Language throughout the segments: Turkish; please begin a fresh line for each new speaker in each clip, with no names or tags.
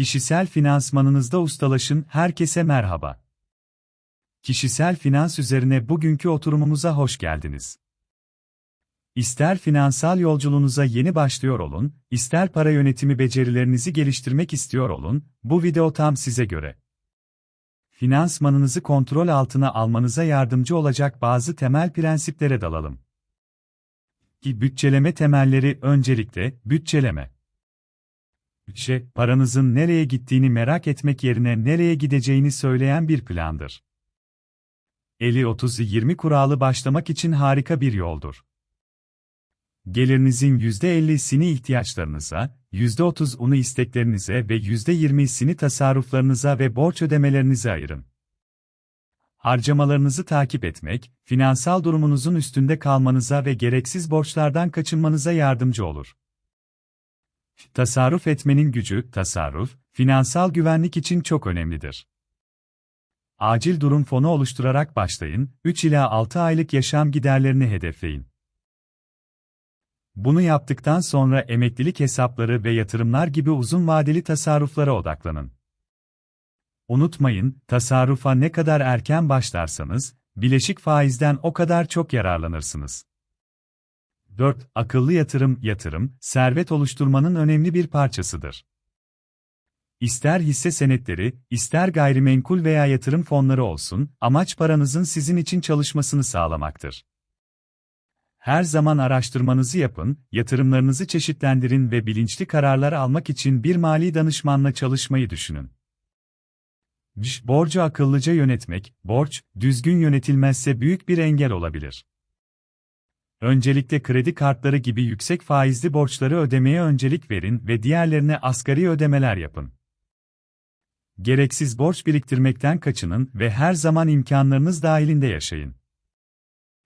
Kişisel finansmanınızda ustalaşın, herkese merhaba. Kişisel finans üzerine bugünkü oturumumuza hoş geldiniz. İster finansal yolculuğunuza yeni başlıyor olun, ister para yönetimi becerilerinizi geliştirmek istiyor olun, bu video tam size göre. Finansmanınızı kontrol altına almanıza yardımcı olacak bazı temel prensiplere dalalım. Ki bütçeleme temelleri öncelikle bütçeleme. Bütçe, paranızın nereye gittiğini merak etmek yerine nereye gideceğini söyleyen bir plandır. 50-30-20 kuralı başlamak için harika bir yoldur. Gelirinizin %50'sini ihtiyaçlarınıza, %30'unu isteklerinize ve %20'sini tasarruflarınıza ve borç ödemelerinize ayırın. Harcamalarınızı takip etmek, finansal durumunuzun üstünde kalmanıza ve gereksiz borçlardan kaçınmanıza yardımcı olur. Tasarruf etmenin gücü, tasarruf, finansal güvenlik için çok önemlidir. Acil durum fonu oluşturarak başlayın, 3 ila 6 aylık yaşam giderlerini hedefleyin. Bunu yaptıktan sonra emeklilik hesapları ve yatırımlar gibi uzun vadeli tasarruflara odaklanın. Unutmayın, tasarrufa ne kadar erken başlarsanız, bileşik faizden o kadar çok yararlanırsınız. 4. Akıllı yatırım, yatırım, servet oluşturmanın önemli bir parçasıdır. İster hisse senetleri, ister gayrimenkul veya yatırım fonları olsun, amaç paranızın sizin için çalışmasını sağlamaktır. Her zaman araştırmanızı yapın, yatırımlarınızı çeşitlendirin ve bilinçli kararlar almak için bir mali danışmanla çalışmayı düşünün. Borcu akıllıca yönetmek, borç, düzgün yönetilmezse büyük bir engel olabilir. Öncelikle kredi kartları gibi yüksek faizli borçları ödemeye öncelik verin ve diğerlerine asgari ödemeler yapın. Gereksiz borç biriktirmekten kaçının ve her zaman imkanlarınız dahilinde yaşayın.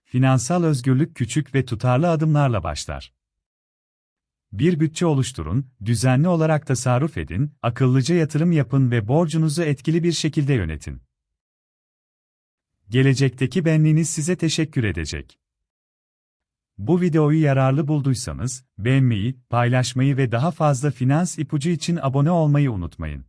Finansal özgürlük küçük ve tutarlı adımlarla başlar. Bir bütçe oluşturun, düzenli olarak tasarruf edin, akıllıca yatırım yapın ve borcunuzu etkili bir şekilde yönetin. Gelecekteki benliğiniz size teşekkür edecek. Bu videoyu yararlı bulduysanız, beğenmeyi, paylaşmayı ve daha fazla finans ipucu için abone olmayı unutmayın.